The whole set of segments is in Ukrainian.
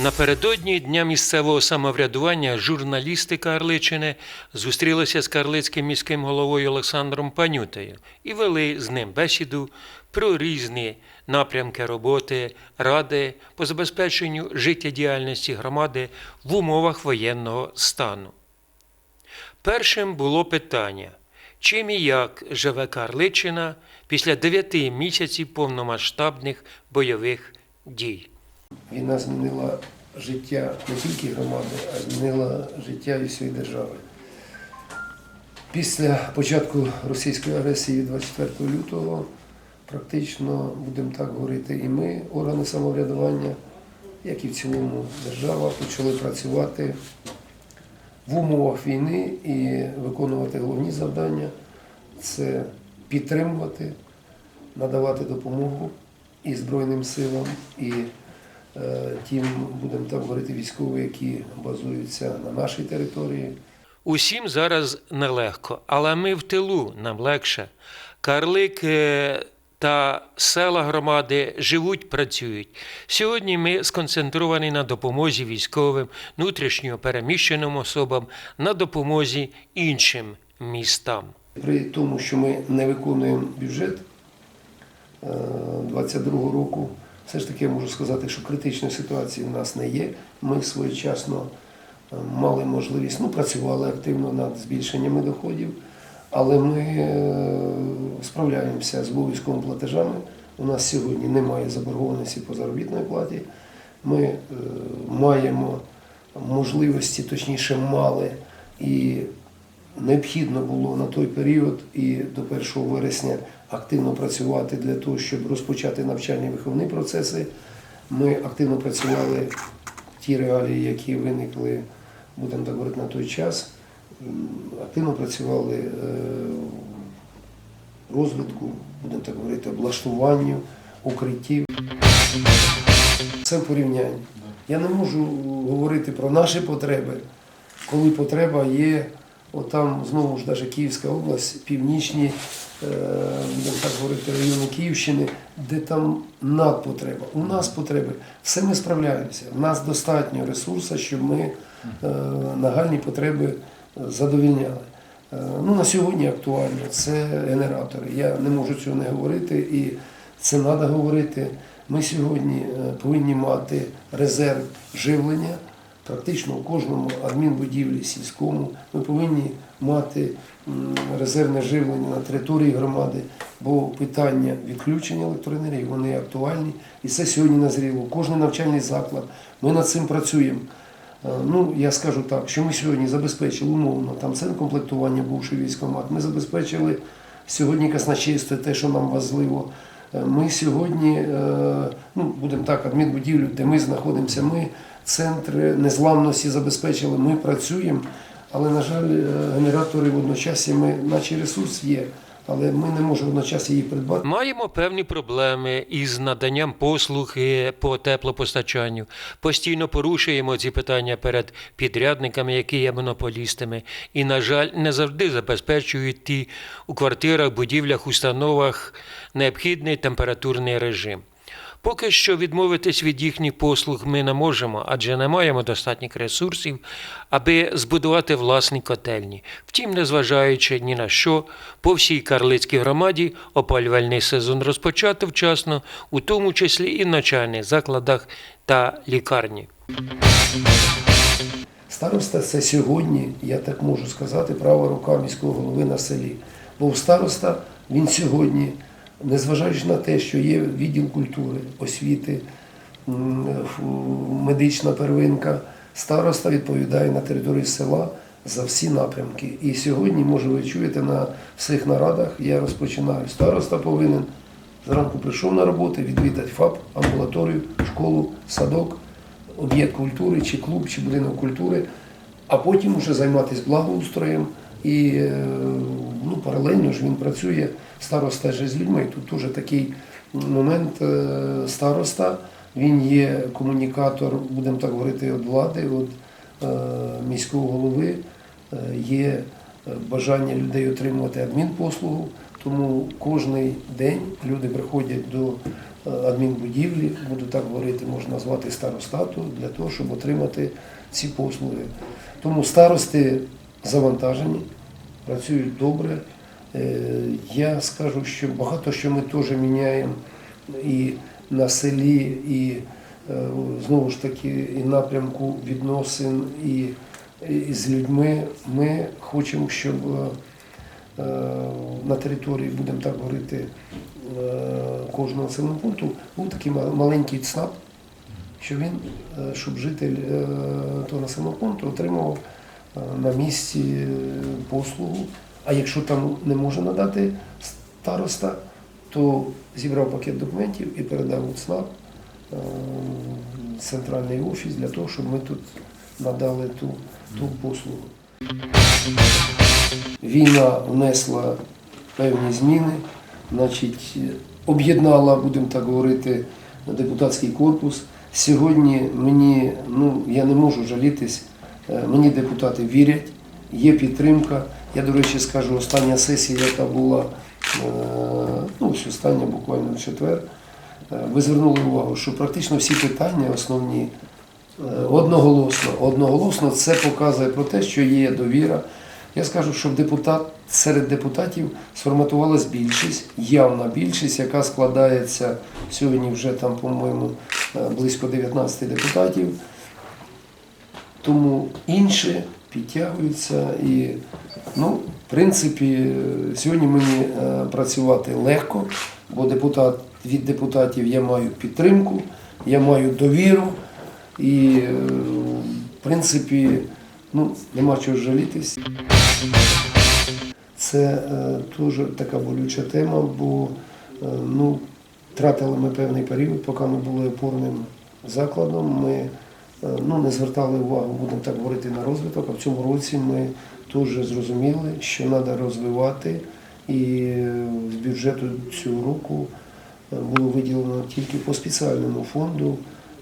Напередодні дня місцевого самоврядування журналісти Карличини зустрілися з карлицьким міським головою Олександром Панютею і вели з ним бесіду про різні напрямки роботи ради по забезпеченню життєдіяльності громади в умовах воєнного стану. Першим було питання, чим і як живе Карличина після дев'яти місяців повномасштабних бойових дій. Війна змінила життя не тільки громади, а змінила життя і всієї держави. Після початку російської агресії 24 лютого практично, будемо так говорити, і ми, органи самоврядування, як і в цілому держава, почали працювати в умовах війни і виконувати головні завдання це підтримувати, надавати допомогу і Збройним силам, і тим, будемо так говорити, військові, які базуються на нашій території. Усім зараз нелегко, але ми в тилу нам легше. Карлик е, та села громади живуть, працюють. Сьогодні ми сконцентровані на допомозі військовим, внутрішньо переміщеним особам, на допомозі іншим містам. При тому, що ми не виконуємо бюджет 2022 року, все ж таки я можу сказати, що критичної ситуації в нас не є. Ми своєчасно е, мали можливість, ну, працювали активно над збільшеннями доходів, але ми е, справляємося з обов'язковими платежами. У нас сьогодні немає заборгованості по заробітній платі. Ми е, маємо можливості, точніше, мали і необхідно було на той період і до 1 вересня активно працювати для того, щоб розпочати навчальні виховні процеси. Ми активно працювали ті реалії, які виникли, будемо так говорити, на той час. Активно працювали е, розвитку, будемо так говорити, облаштуванню, укриттів. Це в порівнянні. Я не можу говорити про наші потреби, коли потреба є, отам знову ж навіть Київська область, північні, е, будемо так говорити, райони Київщини, де там надпотреба. У нас потреби. Все ми справляємося. У нас достатньо ресурсу, щоб ми е, нагальні потреби задовільняли. Е, Ну, на сьогодні актуально це генератори. Я не можу цього не говорити, і це треба говорити. Ми сьогодні повинні мати резерв живлення практично у кожному адмінбудівлі сільському. Ми повинні мати резервне живлення на території громади, бо питання відключення електроенергії вони актуальні. І це сьогодні назріло. Кожний навчальний заклад. Ми над цим працюємо. Е, Ну, я скажу так, що ми сьогодні забезпечили умовно там це комплектування бувший військомат. Ми забезпечили сьогодні казначейство, те, що нам важливо. Е, Ми сьогодні, е, ну будемо так, адмінбудівлю, де ми знаходимося, ми центри незламності забезпечили, ми працюємо. Але, на жаль, е, генератори водночас ми, наче ресурс є, але ми не можемо на час її придбати. Маємо певні проблеми із наданням послуг е, по теплопостачанню. Постійно порушуємо ці питання перед підрядниками, які є монополістами, і, на жаль, не завжди забезпечують ті у квартирах, будівлях, установах необхідний температурний режим. Поки що відмовитись від їхніх послуг ми не можемо, адже не маємо достатніх ресурсів, аби збудувати власні котельні. Втім, незважаючи ні на що, по всій Карлицькій громаді опалювальний сезон розпочато вчасно, у тому числі і в навчальних закладах та лікарні. Староста це сьогодні, я так можу сказати, права рука міського голови на селі. Бо староста він сьогодні, незважаючи на те, що є відділ культури, освіти, медична первинка, староста відповідає на території села за всі напрямки. І сьогодні, може, ви чуєте на всіх нарадах, я розпочинаю. Староста повинен зранку прийшов на роботу, відвідати ФАП, амбулаторію, школу, садок об'єкт культури, чи клуб, чи будинок культури, а потім вже займатися благоустроєм. І е, ну, паралельно ж він працює староста з людьми. Тут теж такий момент е, староста, він є комунікатор, будемо так говорити, від влади, від е, міського голови, є бажання людей отримувати адмінпослугу. Тому кожен день люди приходять до адмінбудівлі, буду так говорити, можна назвати старостату, для того, щоб отримати ці послуги. Тому старости завантажені, працюють добре. Е, Я скажу, що багато що ми теж міняємо і на селі, і е, знову ж таки і напрямку відносин, і, і з людьми. Ми хочемо, щоб е, на території, будемо так говорити, кожного населеного пункту був такий маленький ЦНАП, щоб він, щоб житель того населеного пункту отримував на місці е, послугу. А якщо там не може надати староста, то зібрав пакет документів і передав у ЦНАП е, центральний офіс для того, щоб ми тут надали ту, ту послугу. Війна внесла певні зміни, значить, об'єднала, будемо так говорити, депутатський корпус. Сьогодні мені, ну, я не можу жалітись, мені депутати вірять, є підтримка. Я, до речі, скажу, остання сесія, яка була, е, ну, ось остання буквально в четвер, е, ви звернули увагу, що практично всі питання основні Е, Одноголосно, одноголосно це показує про те, що є довіра. Я скажу, що депутат, серед депутатів сформатувалась більшість, явна більшість, яка складається сьогодні вже там, по-моєму, е, близько 19 депутатів. Тому інші підтягуються і, ну, в принципі, сьогодні мені е, працювати легко, бо депутат, від депутатів я маю підтримку, я маю довіру. І, е, в принципі, ну, нема чого жалітись. Це дуже така болюча тема, бо е, ну, втратили ми певний період, поки ми були опорним закладом. Ми ну, не звертали увагу, будемо так говорити, на розвиток. А в цьому році ми теж зрозуміли, що треба розвивати. І е, з бюджету цього року е, було виділено тільки по спеціальному фонду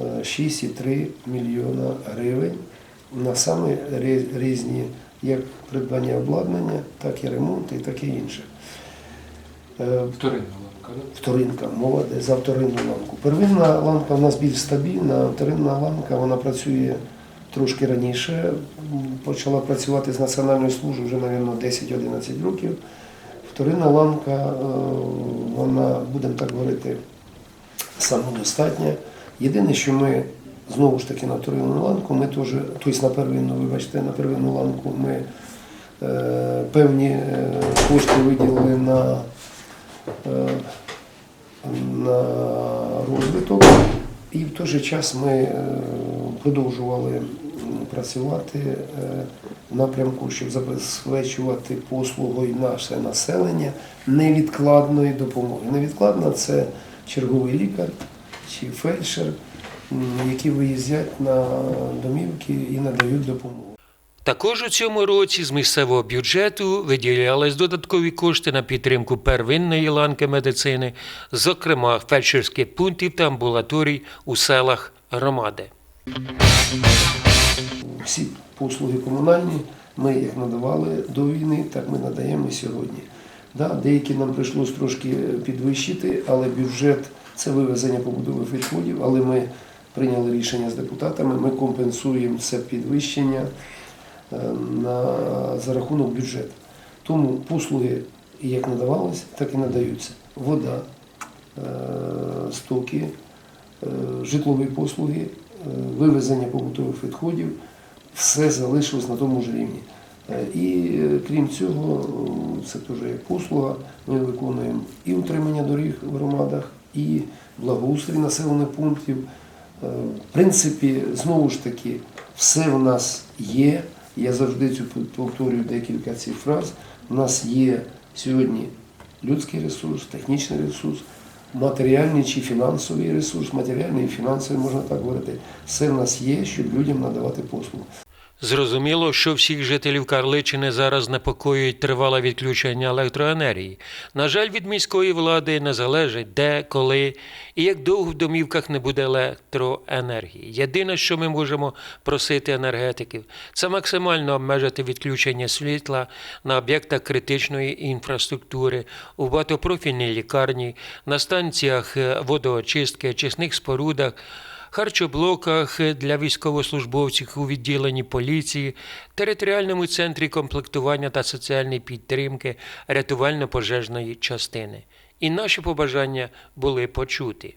е, 6,3 мільйона гривень на саме різні як придбання обладнання, так і ремонт, і таке інше. Е, да? Вторинка, мова йде за вторинну ланку. Первинна ланка в нас більш стабільна, вторинна ланка вона працює трошки раніше. Почала працювати з національною службою вже, мабуть, 10-11 років. Вторинна ланка, е, вона, будемо так говорити, самодостатня. Єдине, що ми знову ж таки на вторинну ланку, ми теж, тобто на первинну, вибачте, на первинну ланку ми е, певні е, кошти виділили на на розвиток, і в той же час ми е, продовжували працювати е, в напрямку, щоб забезпечувати послугою наше населення невідкладної допомоги. Невідкладна це черговий лікар чи фельдшер, які виїздять на домівки і надають допомогу. Також у цьому році з місцевого бюджету виділялись додаткові кошти на підтримку первинної ланки медицини, зокрема фельдшерських пунктів та амбулаторій у селах громади. всі послуги комунальні ми їх надавали до війни, так ми надаємо і сьогодні. Да, деякі нам прийшлось трошки підвищити, але бюджет це вивезення побудових відходів, але ми прийняли рішення з депутатами, ми компенсуємо це підвищення на, за рахунок бюджету. Тому послуги як надавалися, так і надаються. Вода, е, стоки, е, житлові послуги, е, вивезення побутових відходів, все залишилось на тому ж рівні. І крім цього, це теж як послуга, ми виконуємо і утримання доріг в громадах, і благоустрій населених пунктів. В принципі, знову ж таки, все в нас є. Я завжди цю повторюю декілька цих фраз. У нас є сьогодні людський ресурс, технічний ресурс, матеріальний чи фінансовий ресурс, матеріальний і фінансовий, можна так говорити. Все в нас є, щоб людям надавати послугу. Зрозуміло, що всіх жителів Карличини зараз непокоюють тривале відключення електроенергії. На жаль, від міської влади не залежить, де, коли і як довго в домівках не буде електроенергії. Єдине, що ми можемо просити енергетиків, це максимально обмежити відключення світла на об'єктах критичної інфраструктури, у багатопрофільній лікарні, на станціях е, водоочистки, очисних спорудах харчоблоках для військовослужбовців у відділенні поліції, територіальному центрі комплектування та соціальної підтримки рятувально-пожежної частини. І наші побажання були почуті.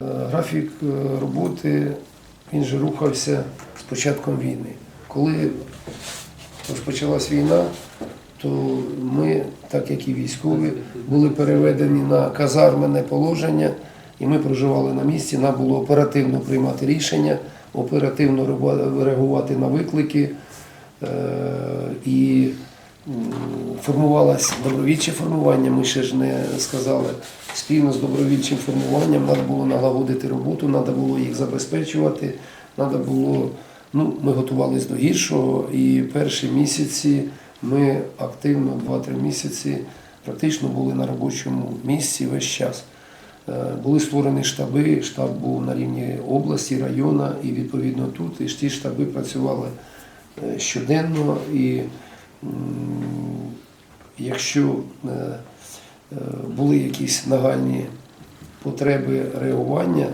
Графік е, роботи він же рухався з початком війни. Коли розпочалась війна, то ми, так як і військові, були переведені на казармене положення, і ми проживали на місці. Нам було оперативно приймати рішення, оперативно реагувати на виклики. Е, І формувалось добровільче формування, ми ще ж не сказали. Спільно з добровільчим формуванням треба було налагодити роботу, треба було їх забезпечувати, треба було, ну, ми готувалися до гіршого, і перші місяці ми активно, 2-3 місяці, практично були на робочому місці весь час. Е, Були створені штаби, штаб був на рівні області, району, і відповідно тут. І ті штаби працювали е, щоденно. І якщо е, були якісь нагальні потреби реагування,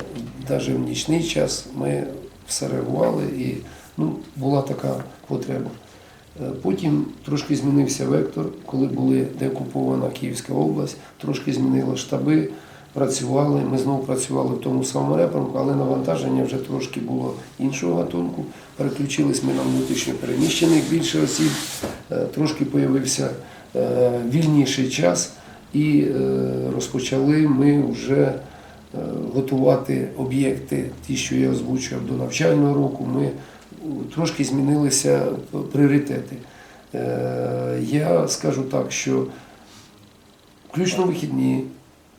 навіть в нічний час ми все реагували і ну, була така потреба. Потім трошки змінився вектор, коли були деокупована Київська область, трошки змінили штаби, працювали. Ми знову працювали в тому самому напрямку, але навантаження вже трошки було іншого гатунку. Переключились ми на внутрішньо переміщених більше осіб, Е, трошки появився е, вільніший час, і е, розпочали ми вже готувати об'єкти, ті, що я озвучував до навчального року. Ми трошки змінилися пріоритети. Я скажу так, що включно вихідні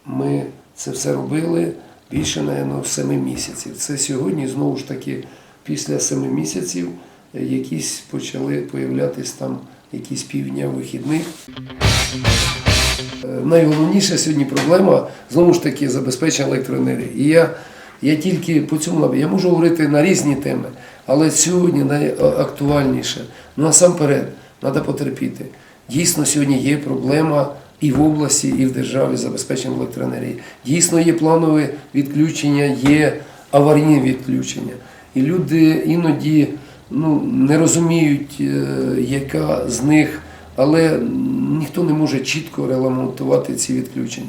ми це все робили більше, мабуть, 7 місяців. Це сьогодні знову ж таки після 7 місяців е, якісь почали появлятись там якісь півдня вихідних. Е, Найголовніша сьогодні проблема знову ж таки забезпечення електроенергії. І я, я тільки по цьому я можу говорити на різні теми, але сьогодні найактуальніше. Ну насамперед, треба потерпіти. Дійсно, сьогодні є проблема і в області, і в державі з забезпеченням електроенергії. Дійсно, є планове відключення, є аварійні відключення. І люди іноді ну, не розуміють, е, яка з них, але ніхто не може чітко регламентувати ці відключення.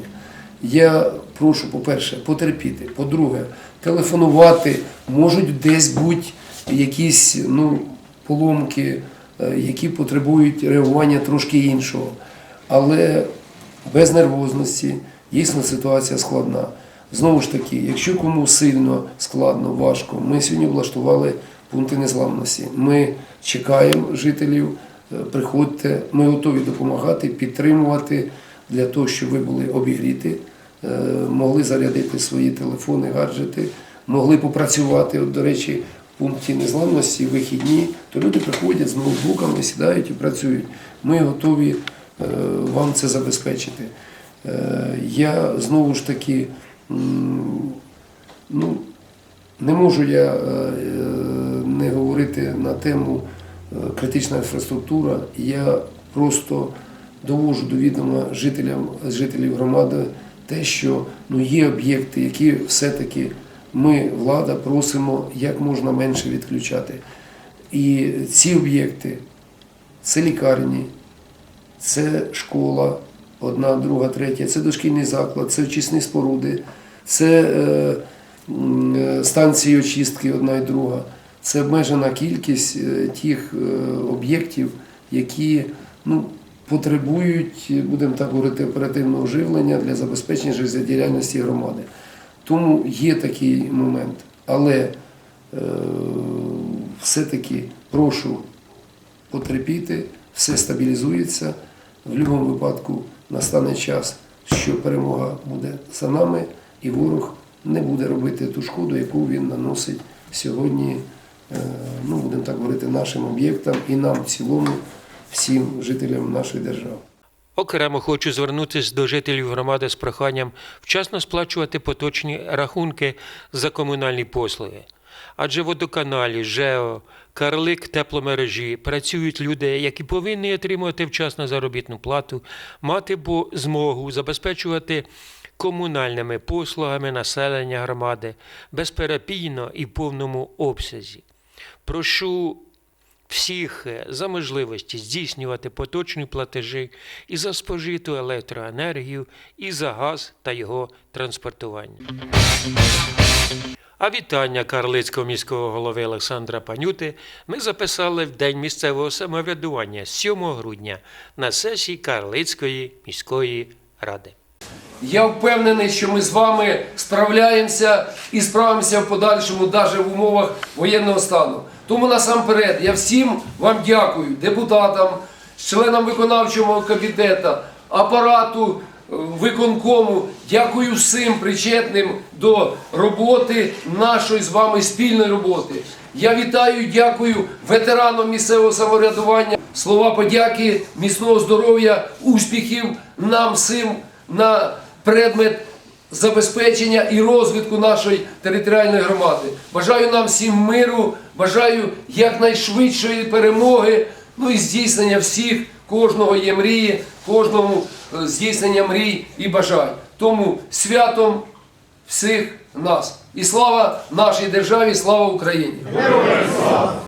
Я прошу, по-перше, потерпіти. По-друге, телефонувати, можуть десь бути якісь ну, поломки, е, які потребують реагування трошки іншого. Але без нервозності дійсно ситуація складна. Знову ж таки, якщо кому сильно складно, важко, ми сьогодні влаштували пункти незламності. Ми чекаємо жителів, е, приходьте, ми готові допомагати, підтримувати для того, щоб ви були обігріти, е, могли зарядити свої телефони, гаджети, могли попрацювати. От, до речі, в пункті незламності вихідні, то люди приходять з ноутбуками, сідають і працюють. Ми готові вам це забезпечити. Е, Я знову ж таки ну, не можу я е, е, не говорити на тему е, критична інфраструктура. Я просто довожу до відома жителям, жителів громади те, що ну, є об'єкти, які все-таки ми, влада, просимо як можна менше відключати. І ці об'єкти це лікарні, це школа, одна, друга, третя, це дошкільний заклад, це очисні споруди, це е, е, станції очистки, одна і друга. Це обмежена кількість е, тих е, об'єктів, які ну, потребують, будемо так говорити, оперативного оживлення для забезпечення життєдіяльності громади. Тому є такий момент. Але е, все-таки прошу потерпіти, все стабілізується. В будь-якому випадку настане час, що перемога буде за нами, і ворог не буде робити ту шкоду, яку він наносить сьогодні е, ну, будемо так говорити, нашим об'єктам і нам в цілому, всім жителям нашої держави. Окремо хочу звернутися до жителів громади з проханням вчасно сплачувати поточні рахунки за комунальні послуги. Адже водоканалі, ЖЕО, Карлик тепломережі працюють люди, які повинні отримувати вчасно заробітну плату, мати змогу забезпечувати комунальними послугами населення громади безперепійно і в повному обсязі. Прошу всіх е, за можливості здійснювати поточні платежі і за спожиту електроенергію, і за газ та його транспортування. А вітання Карлицького міського голови Олександра Панюти ми записали в День місцевого самоврядування 7 грудня на сесії Карлицької міської ради. Я впевнений, що ми з вами справляємося і справимося в подальшому, навіть в умовах воєнного стану. Тому насамперед я всім вам дякую, депутатам, членам виконавчого комітету, апарату виконкому. Дякую всім причетним до роботи нашої з вами спільної роботи. Я вітаю, дякую ветеранам місцевого самоврядування. Слова подяки, міцного здоров'я, успіхів нам всім на предмет забезпечення і розвитку нашої територіальної громади. Бажаю нам всім миру, бажаю якнайшвидшої перемоги, ну і здійснення всіх, кожного є мрії, кожному е, здійснення мрій і бажань. Тому святом всіх нас. І слава нашій державі, слава Україні! Героям слава!